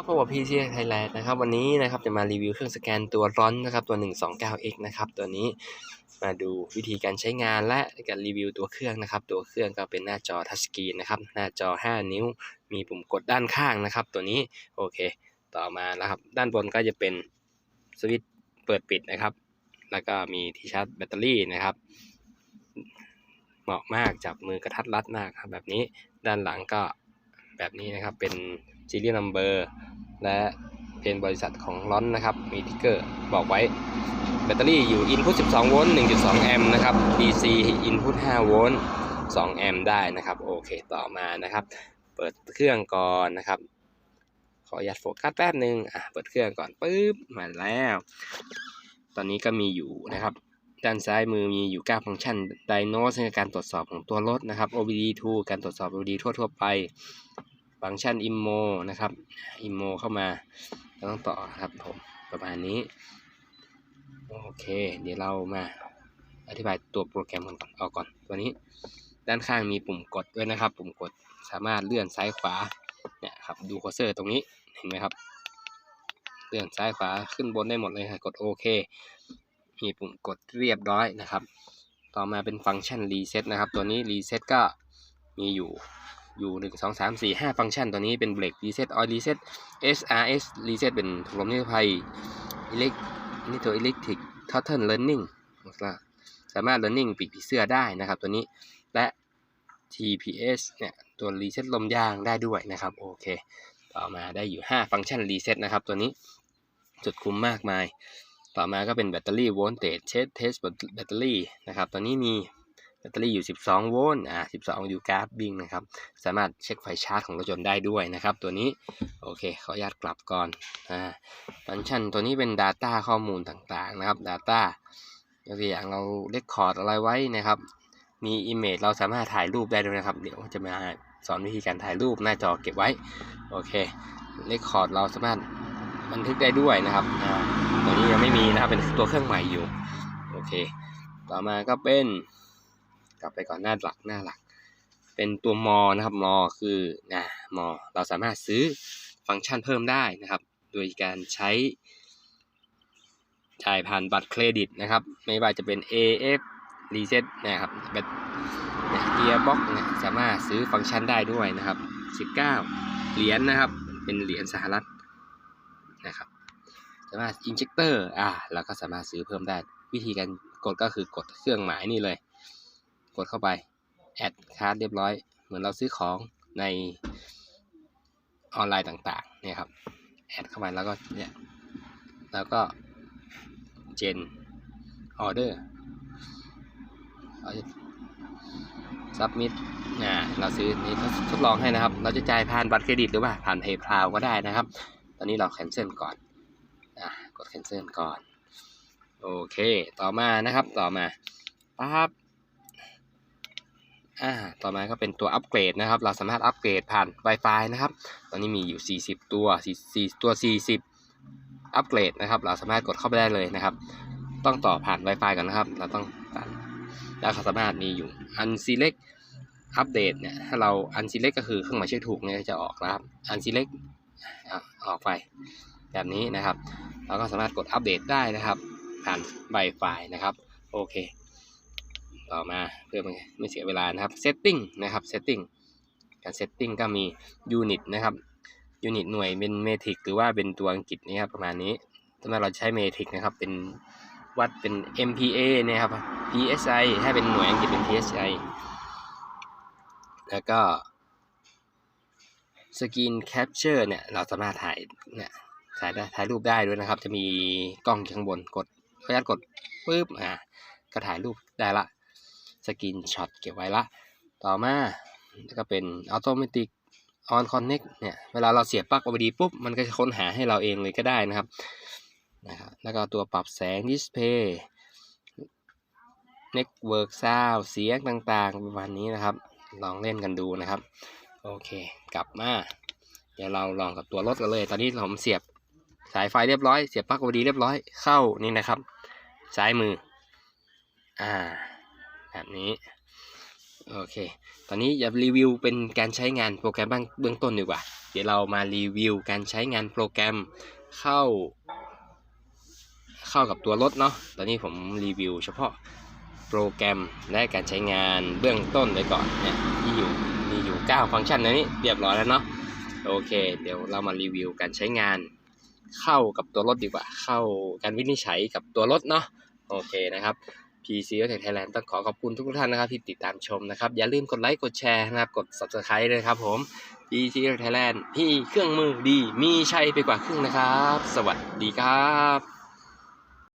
ับพบกับพีซีไทยแลนด์นะครับวันนี้นะครับจะมารีวิวเครื่องสแกนตัวร้อนนะครับตัว 129x นะครับตัวนี้มาดูวิธีการใช้งานและการรีวิวตัวเครื่องนะครับตัวเครื่องก็เป็นหน้าจอทัชสกรีนนะครับหน้าจอ 5 นิ้ว มีปุ่มกดด้านข้างนะครับ ตัวนี้โอเค ต่อมานะครับด้านบนก็จะเป็นสวิตช์เปิดปิดนะครับ แล้วก็มีที่ชาร์จแบตเตอรี่นะครับ เหมาะมากจับมือกระทัดรัดมากครับแบบนี้ด้านหลังก็แบบนี้นะครับเป็น serial number และเป็นบริษัทของร้อนนะครับ มีทิกเกอร์บอกไว้ แบตเตอรี่อยู่ input 12 โวลต์ 1.2 แอมป์นะครับ DC input 5 โวลต์ 2 แอมป์ได้นะครับ โอเค ต่อมานะครับ เปิดเครื่องก่อนนะครับ ขออนุญาตโฟกัสแป๊บหนึ่งอะ เปิดเครื่องก่อนปึ๊บ มาแล้ว ตอนนี้ก็มีอยู่นะครับ ด้านซ้ายมือมีอยู่9ฟังก์ชัน Diagnose ในการตรวจสอบของตัวรถนะครับ OBD2 การตรวจสอบ OBD ทั่ว ๆ ไป ฟังก์ชัน IMMO นะครับ IMMO เข้ามาต้องต่อครับผมประมาณนี้ โอเค เดี๋ยวเรามาอธิบายตัวโปรแกรมกันก่อนออกก่อน ตัวนี้ด้านข้างมีปุ่มกดด้วยนะครับ ปุ่มกดสามารถเลื่อนซ้ายขวาเนี่ยครับดูโคเซอร์ตรงนี้เห็นไหมครับ เลื่อนซ้ายขวาขึ้นบนได้หมดเลยครับกดโอเคมีปุ่มกดเรียบร้อยนะครับ ต่อมาเป็นฟังก์ชันรีเซ็ตนะครับ ตัวนี้รีเซ็ตก็มีอยู่ อยู่หนึ่งสองสามสี่ห้าฟังก์ชันตัวนี้เป็นเบรกรีเซ็ตออยล์รีเซ็ต SRS รีเซ็ตเป็นถุงลมนิรภัยอิเล็กนี่ตัวอิเล็กทริกทัตเทิลเลิร์นนิ่งสามารถ learning ปีกผีเสื้อได้นะครับตัวนี้และ TPS เนี่ยตัวรีเซ็ตลมยางได้ด้วยนะครับโอเคต่อมาได้อยู่ 5 ฟังก์ชันรีเซ็ตนะครับตัวนี้จุดคุ้มมากมาย ต่อมาก็เป็นแบตเตอรี่โวลต์เตจเชสเทสแบตเตอรี่นะครับตัวนี้มี แบตเตอรี่อยู่ 12 โวลต์ อ่า 12 อยู่กราฟบิงนะครับ สามารถเช็คไฟชาร์จของรถยนต์ได้ด้วยนะครับ ตัวนี้ โอเค ขออนุญาตกลับก่อน อ่า ฟังก์ชันตัวนี้เป็น Data ข้อมูลต่างๆนะครับ Data ยกตัวอย่างเราเลคคอร์ดอะไรไว้นะครับ มี Image เราสามารถถ่ายรูปได้ด้วยนะครับ เดี๋ยวจะมาสอนวิธีการถ่ายรูปหน้าจอเก็บไว้ โอเคเลคคอร์ดเราสามารถบันทึกได้ด้วยนะครับ อ่า ตัวนี้ยังไม่มีนะครับ เป็นตัวเครื่องใหม่อยู่ โอเค ต่อมาก็เป็น กลับไปก่อนหน้าหลักหน้าหลัก เป็นตัวมอนะครับมอคือนะมอเราสามารถซื้อฟังก์ชันเพิ่มได้นะครับ โดยการใช้จ่ายผ่านบัตรเครดิตนะครับ ไม่ว่าจะเป็น AF Reset นะครับแบตเกียร์บ็อกเนี่ยสามารถซื้อฟังก์ชันได้ด้วยนะครับ 19 เหรียญนะครับ เป็นเหรียญสหรัฐนะครับ สามารถอินเจคเตอร์อ่าเราก็สามารถซื้อเพิ่มได้ วิธีการกดก็คือกดเครื่องหมายนี่เลย กดเข้าไปแอดคาร์ดเรียบร้อย เหมือนเราซื้อของในออนไลน์ต่างๆเนี่ยครับแอดเข้าไปแล้วก็เนี่ยแล้วก็เจนออเดอร์ซับมิดนะเราซื้อนี้ทดลองให้นะครับ เราจะจ่ายผ่านบัตรเครดิตหรือว่าผ่านเพย์พาวก็ได้นะครับ ตอนนี้เราแคนเซิลก่อนอ่ากดแคนเซิลก่อน โอเค ต่อมานะครับ ต่อมาปั๊บ อ่าต่อมาก็เป็นตัวอัปเกรดนะครับ เราสามารถอัปเกรดผ่าน Wi-Fi นะครับ ตอนนี้มีอยู่ 40 ตัว4ตัว 40 อัปเกรดนะครับ เราสามารถกดเข้าไปได้เลยนะครับ ต้องต่อผ่าน Wi-Fi ก่อนนะครับ เราต้องตัดแล้วสามารถมีอยู่ Unselect อัปเดตเนี่ย ถ้าเรา Unselect ก็คือเครื่องหมายเช็คถูกเนี่ยจะออกนะครับ Unselect ออกไปแบบนี้นะครับ เราก็สามารถกดอัปเดตได้นะครับ ผ่าน Wi-Fi นะครับ โอเค ต่อมาเพื่อไม่เสียเวลานะครับ setting นะครับ setting การ setting ก็มี unit นะครับ unit หน่วยเป็นเมทริกหรือว่าเป็นตัวอังกฤษนี่ครับประมาณนี้ถ้าเราใช้เมทริกนะครับเป็นวัดเป็น MPa เนี่ยครับ PSI ถ้าเป็นหน่วยอังกฤษเป็น PSI แล้วก็ screen capture เนี่ยเราสามารถถ่ายเนี่ยถ่ายได้ถ่ายรูปได้ด้วยนะครับ จะมีกล้องข้างบนกดขออนุญาตกดปึ๊บอ่าก็ถ่ายรูปได้ละ กรีนช็อตเก็บไว้ละ ต่อมาแล้วก็เป็น Automatic On Connect เนี่ยเวลาเราเสียบปลั๊ก OBD ปุ๊บ มันก็จะค้นหาให้เราเองเลยก็ได้นะครับนะครับแล้วก็ตัวปรับแสงดิสเพย์ Network Sound เสียงต่างๆ ประมาณนี้นะครับ ลองเล่นกันดูนะครับ โอเค กลับมา เดี๋ยวเราลองกับตัวรถกันเลย ตอนนี้ผมเสียบสายไฟเรียบร้อย เสียบปลั๊ก OBD เรียบร้อยเข้านี่นะครับ ซ้ายมือ อ่า แบบนี้โอเค ตอนนี้อย่ารีวิวเป็นการใช้งานโปรแกรมบ้างเบื้องต้นดีกว่า เดี๋ยวเรามารีวิวการใช้งานโปรแกรมเข้า เข้ากับตัวรถเนาะ ตอนนี้ผมรีวิวเฉพาะโปรแกรมและการใช้งานเบื้องต้นไว้ก่อนเนี่ยที่อยู่มีอยู่ 9 ฟังก์ชันในนี้เรียบร้อยแล้วเนาะ โอเค เดี๋ยวเรามารีวิวการใช้งานเข้ากับตัวรถดีกว่า เข้าการวินิจฉัยกับตัวรถเนาะ โอเคนะครับ PC รถแท็กไทยแลนด์ต้องขอขอบคุณทุกท่านนะครับที่ติดตามชมนะครับ อย่าลืมกดไลค์กดแชร์นะครับ กด subscribe ด้วยนะครับผม PC รถไทยแลนด์พี่เครื่องมือดีมีชัยไปกว่าครึ่งนะครับ สวัสดีครับ